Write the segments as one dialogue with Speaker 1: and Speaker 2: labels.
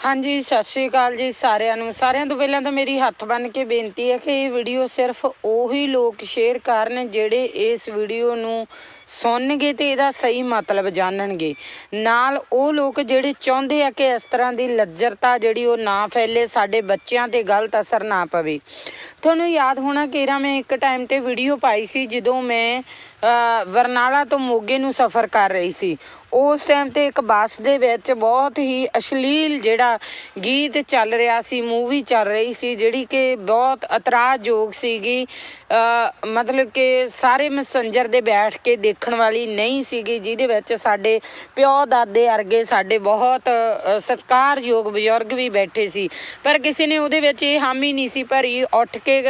Speaker 1: ਹਾਂਜੀ, ਸਤਿ ਸ਼੍ਰੀ ਅਕਾਲ ਜੀ ਸਾਰਿਆਂ ਨੂੰ। ਸਾਰਿਆਂ ਤੋਂ ਪਹਿਲਾਂ ਤਾਂ ਮੇਰੀ ਹੱਥ ਬੰਨ ਕੇ ਬੇਨਤੀ ਹੈ ਕਿ ਇਹ ਵੀਡੀਓ ਸਿਰਫ ਉਹੀ ਲੋਕ ਸ਼ੇਅਰ ਕਰਨ ਜਿਹੜੇ ਇਸ ਵੀਡੀਓ ਨੂੰ ਸੁਣਨਗੇ ਤੇ ਇਹਦਾ ਸਹੀ ਮਤਲਬ ਜਾਣਨਗੇ। ਨਾਲ ਉਹ ਲੋਕ ਜਿਹੜੇ ਚਾਹੁੰਦੇ ਆ ਕਿ ਇਸ ਤਰ੍ਹਾਂ ਦੀ ਲੱਜਰਤਾ ਜਿਹੜੀ ਉਹ ਨਾ ਫੈਲੇ, ਸਾਡੇ ਬੱਚਿਆਂ ਤੇ ਗਲਤ ਅਸਰ ਨਾ ਪਵੇ। ਤੁਹਾਨੂੰ ਯਾਦ ਹੋਣਾ ਕਿ ਰਾ ਮੈਂ ਇੱਕ ਟਾਈਮ ਤੇ ਵੀਡੀਓ ਪਾਈ ਸੀ ਜਦੋਂ ਮੈਂ ਵਰਨਾਲਾ ਤੋਂ ਮੋਗੇ ਨੂੰ ਸਫ਼ਰ ਕਰ ਰਹੀ ਸੀ। ਉਸ ਟਾਈਮ ਤੇ ਇੱਕ ਬੱਸ ਦੇ ਵਿੱਚ ਬਹੁਤ ਹੀ ਅਸ਼ਲੀਲ ਜਿਹੜਾ ਗੀਤ ਚੱਲ ਰਿਹਾ ਸੀ ਮੂਵੀ ਚੱਲ ਰਹੀ ਸੀ, ਜਿਹੜੀ ਕਿ ਬਹੁਤ ਇਤਰਾਜ਼ਯੋਗ ਸੀਗੀ। ਮਤਲਬ ਕਿ ਸਾਰੇ ਮੈਸੇਂਜਰ ਦੇ ਬੈਠ ਕੇ ਦੇਖਣ ਵਾਲੀ ਨਹੀਂ ਸੀਗੀ, ਜਿਹਦੇ ਵਿੱਚ ਸਾਡੇ ਪਿਓ ਦਾਦੇ ਅਰਗੇ ਸਾਡੇ ਬਹੁਤ ਸਤਿਕਾਰਯੋਗ ਬਜ਼ੁਰਗ ਵੀ ਬੈਠੇ ਸੀ। ਪਰ ਕਿਸੇ ਨੇ ਉਹਦੇ ਵਿੱਚ ਇਹ ਹਾਮੀ ਨਹੀਂ ਸੀ ਭਰੀ, ਉੱਠ ਕੇ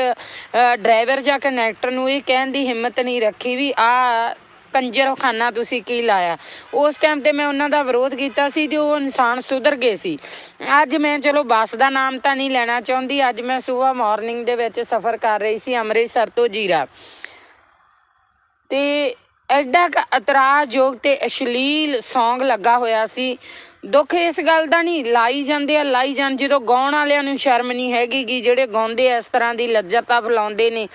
Speaker 1: ਡਰਾਈਵਰ ਜਾਂ ਕਨੈਕਟਰ ਨੂੰ ਇਹ ਕਹਿਣ ਦੀ ਹਿੰਮਤ ਨਹੀਂ ਰੱਖੀ ਵੀ ਆ ਕੰਜਰਖਾਨਾ ਤੁਸੀਂ ਕੀ ਲਾਇਆ? ਉਸ ਟਾਈਮ ਤੇ ਮੈਂ ਉਹਨਾਂ ਦਾ ਵਿਰੋਧ ਕੀਤਾ ਸੀ ਤੇ ਉਹ ਇਨਸਾਨ ਸੁਧਰ ਗਏ ਸੀ। ਅੱਜ ਮੈਂ ਚਲੋ ਬੱਸ ਦਾ ਨਾਮ ਤਾਂ ਨਹੀਂ ਲੈਣਾ ਚਾਹੁੰਦੀ, ਅੱਜ ਮੈਂ ਸਵੇਰ ਮਾਰਨਿੰਗ ਦੇ ਵਿੱਚ ਸਫ਼ਰ ਕਰ ਰਹੀ ਸੀ ਅੰਮ੍ਰਿਤਸਰ ਤੋਂ ਜੀਰਾ। ਤੇ ਐਡਾ ਕ ਇਤਰਾਜ਼ਯੋਗ ਤੇ ਅਸ਼ਲੀਲ Song ਲੱਗਾ ਹੋਇਆ ਸੀ। ਦੁੱਖ ਇਸ ਗੱਲ ਦਾ ਨਹੀਂ, ਲਾਈ ਜਾਂਦੇ ਆ, ਲਾਈ ਜਾਣ। ਜਦੋਂ ਗਾਉਣ ਵਾਲਿਆਂ ਨੂੰ ਸ਼ਰਮ ਨਹੀਂ ਹੈਗੀ ਕਿ ਜਿਹੜੇ ਗਾਉਂਦੇ ਇਸ ਤਰ੍ਹਾਂ ਦੀ ਲੱਜਰਤਾ ਫਲਾਉਂਦੇ ਨੇ,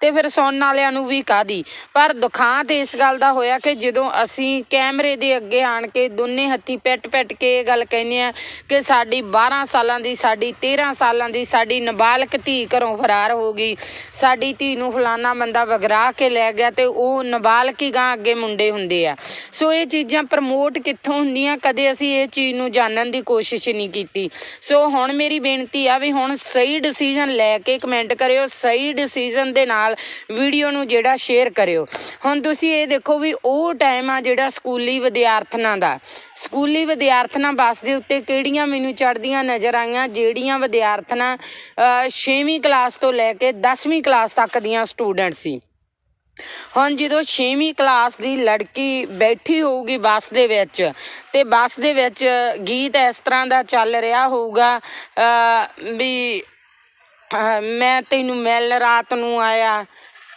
Speaker 1: ਤੇ ਫਿਰ ਸੁਣਨ ਵਾਲਿਆਂ ਨੂੰ ਵੀ ਕਾਦੀ ਪਰ ਦੁਖਾਂ ਤੇ ਇਸ ਗੱਲ ਦਾ ਹੋਇਆ ਕਿ ਜਦੋਂ ਅਸੀਂ ਕੈਮਰੇ ਦੇ ਅੱਗੇ ਆਣ ਕੇ ਦੋਨੇ ਹੱਥੀ ਪੈਟ ਪੈਟ ਕੇ ਇਹ ਗੱਲ ਕਹਿੰਦੇ ਆ ਕਿ ਸਾਡੀ 12 ਸਾਲਾਂ ਦੀ, ਸਾਡੀ 13 ਸਾਲਾਂ ਦੀ, ਸਾਡੀ ਨਾਬਾਲਗ ਧੀ ਘਰੋਂ ਫਰਾਰ ਹੋ ਗਈ। ਸਾਡੀ ਧੀ ਨੂੰ ਫਲਾਨਾ ਬੰਦਾ ਵਗਰਾ ਕੇ ਲੈ ਗਿਆ ਤੇ ਉਹ ਨਾਬਾਲਗ ਹੀ ਗਾਂ ਅੱਗੇ ਮੁੰਡੇ ਹੁੰਦੇ ਆ। ਸੋ ਇਹ ਚੀਜ਼ਾਂ ਪ੍ਰਮੋਟ ਕਿੱਥੋਂ ਹੁੰਦੀਆਂ? ਕਦੇ ਅਸੀਂ ਇਹ ਚੀਜ਼ ਨੂੰ ਜਾਣਨ ਦੀ ਕੋਸ਼ਿਸ਼ ਨਹੀਂ ਕੀਤੀ। ਸੋ ਹੁਣ ਮੇਰੀ ਬੇਨਤੀ ਆ ਵੀ ਹੁਣ ਸਹੀ ਡਿਸੀਜਨ ਲੈ ਕੇ ਕਮੈਂਟ ਕਰਿਓ, ਸਹੀ ਡਿਸੀਜਨ ਦੇ ਨਾਲ ਵੀਡੀਓ ਨੂੰ ਜਿਹੜਾ ਸ਼ੇਅਰ ਕਰਿਓ। ਹੁਣ ਤੁਸੀਂ ਇਹ ਦੇਖੋ ਵੀ ਉਹ ਟਾਈਮ ਆ ਜਿਹੜਾ ਸਕੂਲੀ ਵਿਦਿਆਰਥਣਾਂ ਦਾ। ਸਕੂਲੀ ਵਿਦਿਆਰਥਣਾਂ ਬੱਸ ਦੇ ਉੱਤੇ ਕਿਹੜੀਆਂ ਮੈਨੂੰ ਚੜਦੀਆਂ ਨਜ਼ਰ ਆਈਆਂ, ਜਿਹੜੀਆਂ ਵਿਦਿਆਰਥਣਾਂ 6ਵੀਂ ਕਲਾਸ ਤੋਂ ਲੈ ਕੇ 10ਵੀਂ ਕਲਾਸ ਤੱਕ ਦੀਆਂ ਸਟੂਡੈਂਟ ਸੀ। ਹੁਣ ਜਦੋਂ 6ਵੀਂ ਕਲਾਸ ਦੀ ਲੜਕੀ ਬੈਠੀ ਹੋਊਗੀ ਬੱਸ ਦੇ ਵਿੱਚ ਤੇ ਬੱਸ ਦੇ ਵਿੱਚ ਗੀਤ ਇਸ ਤਰ੍ਹਾਂ ਦਾ ਚੱਲ ਰਿਹਾ ਹੋਊਗਾ ਅ, ਵੀ ਮੈਂ ਤੈਨੂੰ ਮਿਲ ਰਾਤ ਨੂੰ ਆਇਆ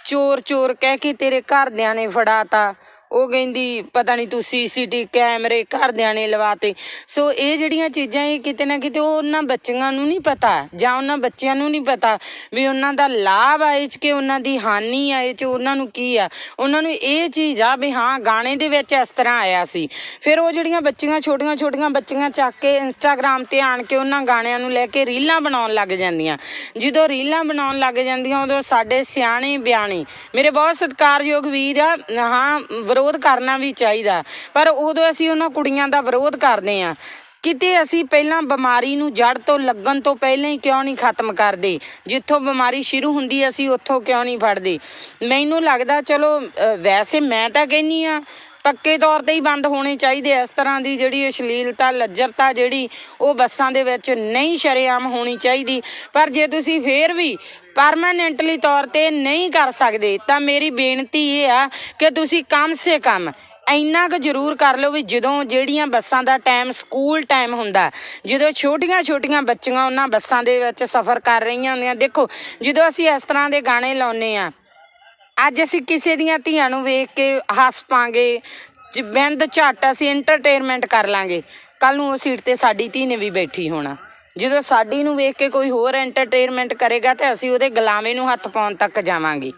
Speaker 1: ਚੋਰ ਚੋਰ ਕਹਿ ਕੇ ਤੇਰੇ ਘਰਦਿਆਂ ਨੇ ਫੜਾਤਾ। ਉਹ ਕਹਿੰਦੀ, ਪਤਾ ਨਹੀਂ ਤੂੰ ਸੀਸੀਟੀ ਕੈਮਰੇ ਘਰਦਿਆਂ ਨੇ ਲਵਾਤੇ। ਸੋ ਇਹ ਜਿਹੜੀਆਂ ਚੀਜ਼ਾਂ ਇਹ ਕਿਤੇ ਨਾ ਕਿਤੇ ਉਹ ਉਹਨਾਂ ਬੱਚਿਆਂ ਨੂੰ ਨਹੀਂ ਪਤਾ, ਜਾਂ ਉਹਨਾਂ ਬੱਚਿਆਂ ਨੂੰ ਨਹੀਂ ਪਤਾ ਵੀ ਉਹਨਾਂ ਦਾ ਲਾਭ ਆਏ ਚ ਕਿ ਉਹਨਾਂ ਦੀ ਹਾਨੀ ਆਏ ਚ ਉਹਨਾਂ ਨੂੰ ਕੀ ਆ। ਉਹਨਾਂ ਨੂੰ ਇਹ ਚੀਜ਼ ਆ ਵੀ ਹਾਂ, ਗਾਣੇ ਦੇ ਵਿੱਚ ਇਸ ਤਰ੍ਹਾਂ ਆਇਆ ਸੀ। ਫਿਰ ਉਹ ਜਿਹੜੀਆਂ ਬੱਚੀਆਂ ਛੋਟੀਆਂ ਛੋਟੀਆਂ ਬੱਚੀਆਂ ਚੱਕ ਕੇ ਇੰਸਟਾਗ੍ਰam ਤੇ ਆਣ ਕੇ ਉਹਨਾਂ ਗਾਣਿਆਂ ਨੂੰ ਲੈ ਕੇ ਰੀਲਾਂ ਬਣਾਉਣ ਲੱਗ ਜਾਂਦੀਆਂ। ਜਦੋਂ ਰੀਲਾਂ ਬਣਾਉਣ ਲੱਗ ਜਾਂਦੀਆਂ, ਉਦੋਂ ਸਾਡੇ ਸਿਆਣੇ ਬਿਆਣੇ। ਮੇਰੇ ਬਹੁਤ ਸਤਿਕਾਰਯੋਗ ਵੀਰ ਆ, ਹਾਂ ਵਿਰੋਧ ਕਰਨਾ ਵੀ ਚਾਹੀਦਾ। ਪਰ ਉਦੋਂ ਅਸੀਂ ਉਹਨਾਂ ਕੁੜੀਆਂ ਦਾ ਵਿਰੋਧ ਕਰਦੇ ਆ ਕਿਤੇ ਅਸੀਂ ਪਹਿਲਾਂ ਬਿਮਾਰੀ ਨੂੰ ਜੜ ਤੋਂ ਲੱਗਣ ਤੋਂ ਪਹਿਲਾਂ ਹੀ ਕਿਉਂ ਨਹੀਂ ਖਤਮ ਕਰਦੇ? ਜਿੱਥੋਂ ਬਿਮਾਰੀ ਸ਼ੁਰੂ ਹੁੰਦੀ ਅਸੀਂ ਉੱਥੋਂ ਕਿਉਂ ਨਹੀਂ ਫੜਦੇ? ਮੈਨੂੰ ਲੱਗਦਾ, ਚਲੋ ਵੈਸੇ ਮੈਂ ਤਾਂ ਕਹਿੰਨੀ ਆ ਪੱਕੇ ਤੌਰ ਤੇ ਹੀ ਬੰਦ ਹੋਣੇ ਚਾਹੀਦੇ ਇਸ ਤਰ੍ਹਾਂ ਦੀ ਜਿਹੜੀ ਅਸ਼ਲੀਲਤਾ, ਲੱਜਰਤਾ ਜਿਹੜੀ ਉਹ ਬੱਸਾਂ ਦੇ ਵਿੱਚ ਨਹੀਂ ਸ਼ਰੇਆਮ ਹੋਣੀ ਚਾਹੀਦੀ। ਪਰ ਜੇ ਤੁਸੀਂ ਫੇਰ ਵੀ ਪਰਮਾਨੈਂਟਲੀ ਤੌਰ ਤੇ ਨਹੀਂ ਕਰ ਸਕਦੇ, ਤਾਂ ਮੇਰੀ ਬੇਨਤੀ ਇਹ ਆ ਕਿ ਤੁਸੀਂ ਕਮ ਸੇ ਕਮ ਇੰਨਾ ਕੁ ਜ਼ਰੂਰ ਕਰ ਲਓ ਵੀ ਜਦੋਂ ਜਿਹੜੀਆਂ ਬੱਸਾਂ ਦਾ ਟਾਈਮ ਸਕੂਲ ਟਾਈਮ ਹੁੰਦਾ, ਜਦੋਂ ਛੋਟੀਆਂ ਛੋਟੀਆਂ ਬੱਚੀਆਂ ਉਹਨਾਂ ਬੱਸਾਂ ਦੇ ਵਿੱਚ ਸਫ਼ਰ ਕਰ ਰਹੀਆਂ ਹੁੰਦੀਆਂ। ਦੇਖੋ, ਜਦੋਂ ਅਸੀਂ ਇਸ ਤਰ੍ਹਾਂ ਦੇ ਗਾਣੇ ਲਾਉਨੇ ਆ ਅੱਜ ਅਸੀਂ ਕਿਸੇ ਦੀਆਂ ਧੀਆਂ ਨੂੰ ਵੇਖ ਕੇ ਹੱਸ ਪਾਂਗੇ ਜ- ਬਿੰਦ ਝੱਟ ਅਸੀਂ ਐਂਟਰਟੇਨਮੈਂਟ ਕਰ ਲਾਂਗੇ। ਕੱਲ ਨੂੰ ਉਹ ਸੀਟ ਤੇ ਸਾਡੀ ਧੀ ਨੇ ਵੀ ਬੈਠੀ ਹੋਣਾ। ਜਦੋਂ ਸਾਡੀ ਨੂੰ ਵੇਖ ਕੇ ਕੋਈ ਹੋਰ ਐਂਟਰਟੇਨਮੈਂਟ ਕਰੇਗਾ ਤੇ ਅਸੀਂ ਉਹਦੇ ਗੁਲਾਮੇ ਨੂੰ ਹੱਥ ਪਾਉਣ ਤੱਕ ਜਾਵਾਂਗੇ।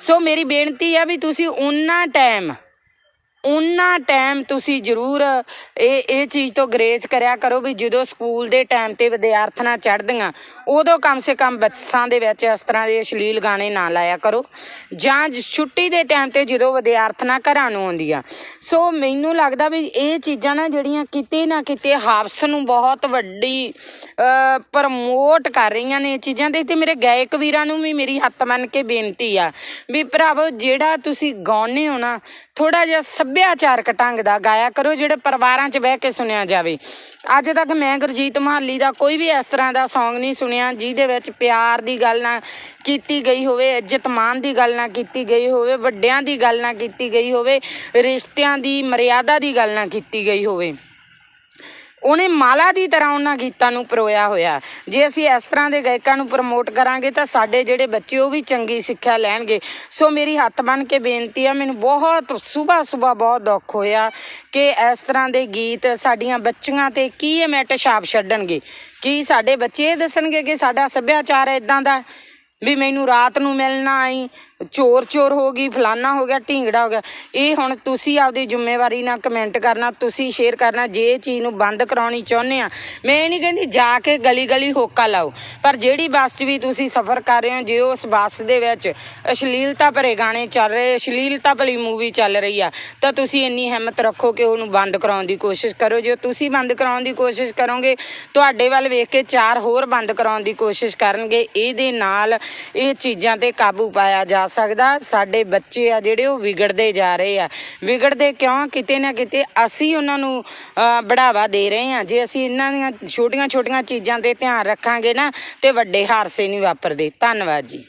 Speaker 1: ਸੋ ਮੇਰੀ ਬੇਨਤੀ ਆ ਵੀ ਤੁਸੀਂ ਉਹਨਾਂ ਟਾਈਮ ਉਹਨਾਂ ਟਾਈਮ ਤੁਸੀਂ ਜ਼ਰੂਰ ਇਹ ਇਹ ਚੀਜ਼ ਤੋਂ ਗਰੇਜ਼ ਕਰਿਆ ਕਰੋ ਵੀ ਜਦੋਂ ਸਕੂਲ ਦੇ ਟਾਈਮ ਤੇ ਵਿਦਿਆਰਥਣਾ ਚੜ੍ਹਦੀਆਂ, ਉਦੋਂ ਕਮ ਸੇ ਕਮ ਬੱਸਾਂ ਦੇ ਵਿੱਚ ਇਸ ਤਰ੍ਹਾਂ ਦੇ ਅਸ਼ਲੀਲ ਗਾਣੇ ਨਾ ਲਾਇਆ ਕਰੋ। ਜਾਂ ਛੁੱਟੀ ਦੇ ਟਾਈਮ ਤੇ ਜਦੋਂ ਵਿਦਿਆਰਥਣਾਂ ਘਰਾਂ ਨੂੰ ਆਉਂਦੀਆਂ। ਸੋ ਮੈਨੂੰ ਲੱਗਦਾ ਵੀ ਇਹ ਚੀਜ਼ਾਂ ਨਾ ਜਿਹੜੀਆਂ ਕਿਤੇ ਨਾ ਕਿਤੇ ਹਾਫਸ ਨੂੰ ਬਹੁਤ ਵੱਡੀ ਪ੍ਰਮੋਟ ਕਰ ਰਹੀਆਂ ਨੇ ਇਹ ਚੀਜ਼ਾਂ ਦੇ। ਤੇ ਮੇਰੇ ਗਾਇਕ ਵੀਰਾਂ ਨੂੰ ਵੀ ਮੇਰੀ ਹੱਥ ਮੰਨ ਕੇ ਬੇਨਤੀ ਆ ਵੀ ਭਰਾਵੋ, ਜਿਹੜਾ ਤੁਸੀਂ ਗਾਉਨੇ ਹੋ ਨਾ ਥੋੜਾ ਜਿਹਾ ਸੱਭਿਆਚਾਰਕ ਢੰਗ ਦਾ ਗਾਇਆ ਕਰੋ, ਜਿਹੜੇ ਪਰਿਵਾਰਾਂ 'ਚ ਬਹਿ ਕੇ ਸੁਣਿਆ ਜਾਵੇ। ਅੱਜ ਤੱਕ ਮੈਂ ਗੁਰਜੀਤ ਮਹਾਲੀ ਦਾ ਕੋਈ ਵੀ ਇਸ ਤਰ੍ਹਾਂ ਦਾ Song ਨਹੀਂ ਸੁਣਿਆ, ਜਿਹਦੇ ਵਿੱਚ ਪਿਆਰ ਦੀ ਗੱਲ ਨਾ ਕੀਤੀ ਗਈ ਹੋਵੇ, ਇੱਜ਼ਤ ਮਾਨ ਦੀ ਗੱਲ ਨਾ ਕੀਤੀ ਗਈ ਹੋਵੇ, ਵੱਡਿਆਂ ਦੀ ਗੱਲ ਨਾ ਕੀਤੀ ਗਈ ਹੋਵੇ, ਰਿਸ਼ਤਿਆਂ ਦੀ ਮਰਿਆਦਾ ਦੀ ਗੱਲ ਨਾ ਕੀਤੀ ਗਈ ਹੋਵੇ। ਉਹਨੇ ਮਾਲਾ ਦੀ ਤਰ੍ਹਾਂ ਉਹਨਾਂ ਗੀਤਾਂ ਨੂੰ ਪਰੋਇਆ ਹੋਇਆ। ਜੇ ਅਸੀਂ ਇਸ ਤਰ੍ਹਾਂ ਦੇ ਗਾਇਕਾਂ ਨੂੰ ਪ੍ਰਮੋਟ ਕਰਾਂਗੇ ਤਾਂ ਸਾਡੇ ਜਿਹੜੇ ਬੱਚੇ ਉਹ ਵੀ ਚੰਗੀ ਸਿੱਖਿਆ ਲੈਣਗੇ। ਸੋ ਮੇਰੀ ਹੱਥ ਬੰਨ ਕੇ ਬੇਨਤੀ ਆ, ਮੈਨੂੰ ਬਹੁਤ ਸਵੇਰ ਸਵੇਰ ਬਹੁਤ ਦੁੱਖ ਹੋਇਆ ਕਿ ਇਸ ਤਰ੍ਹਾਂ ਦੇ ਗੀਤ ਸਾਡੀਆਂ ਬੱਚੀਆਂ ਤੇ ਕੀ ਇਹ ਮੈਟ ਛਾਪ ਛੱਡਣਗੇ? ਕੀ ਸਾਡੇ ਬੱਚੇ ਇਹ ਦੱਸਣਗੇ ਕਿ ਸਾਡਾ ਸੱਭਿਆਚਾਰ ਇਦਾਂ ਦਾ, ਵੀ ਮੈਨੂੰ ਰਾਤ ਨੂੰ ਮਿਲਣਾ ਆਈ ਚੋਰ ਚੋਰ ਹੋ ਗਈ, ਫਲਾਨਾ ਹੋ ਗਿਆ, ਢੀਂਗੜਾ ਹੋ ਗਿਆ। ਇਹ ਹੁਣ ਤੁਸੀਂ ਆਪਦੀ ਜ਼ਿੰਮੇਵਾਰੀ ਨਾਲ ਕਮੈਂਟ ਕਰਨਾ, ਤੁਸੀਂ ਸ਼ੇਅਰ ਕਰਨਾ, ਜੇ ਇਹ ਚੀਜ਼ ਨੂੰ ਬੰਦ ਕਰਾਉਣੀ ਚਾਹੁੰਦੇ ਆ। ਮੈਂ ਇਹ ਨਹੀਂ ਕਹਿੰਦੀ ਜਾ ਕੇ ਗਲੀ ਗਲੀ ਹੋਕਾ ਲਾਓ, ਪਰ ਜਿਹੜੀ ਬੱਸ 'ਚ ਵੀ ਤੁਸੀਂ ਸਫ਼ਰ ਕਰ ਰਹੇ ਹੋ, ਜੇ ਉਸ ਬੱਸ ਦੇ ਵਿੱਚ ਅਸ਼ਲੀਲਤਾ ਭਰੇ ਗਾਣੇ ਚੱਲ ਰਹੇ, ਅਸ਼ਲੀਲਤਾ ਭਰੀ ਮੂਵੀ ਚੱਲ ਰਹੀ ਆ, ਤਾਂ ਤੁਸੀਂ ਇੰਨੀ ਹਿੰਮਤ ਰੱਖੋ ਕਿ ਉਹਨੂੰ ਬੰਦ ਕਰਾਉਣ ਦੀ ਕੋਸ਼ਿਸ਼ ਕਰੋ। ਜੇ ਤੁਸੀਂ ਬੰਦ ਕਰਾਉਣ ਦੀ ਕੋਸ਼ਿਸ਼ ਕਰੋਗੇ, ਤੁਹਾਡੇ ਵੱਲ ਵੇਖ ਕੇ ਚਾਰ ਹੋਰ ਬੰਦ ਕਰਾਉਣ ਦੀ ਕੋਸ਼ਿਸ਼ ਕਰਨਗੇ, ਇਹਦੇ ਨਾਲ ਇਹ ਚੀਜ਼ਾਂ ਤੇ ਕਾਬੂ ਪਾਇਆ ਜਾ ਸਕਦਾ ਸਾਡੇ ਬੱਚੇ ਆ ਜਿਹੜੇ ਉਹ ਵਿਗੜਦੇ ਜਾ ਰਹੇ ਆ। ਵਿਗੜਦੇ ਕਿਉਂ? ਕਿਤੇ ਨਾ ਕਿਤੇ ਅਸੀਂ ਉਹਨਾਂ ਨੂੰ ਅਹ, ਬੜਾਵਾ ਦੇ ਰਹੇ ਆ। ਜੇ ਅਸੀਂ ਇਹਨਾਂ ਦੀਆਂ ਛੋਟੀਆਂ ਛੋਟੀਆਂ ਚੀਜ਼ਾਂ ਤੇ ਧਿਆਨ ਰੱਖਾਂਗੇ ਨਾ ਤੇ ਵੱਡੇ ਹਾਦਸੇ ਨਹੀਂ ਵਾਪਰਦੇ। ਧੰਨਵਾਦ ਜੀ।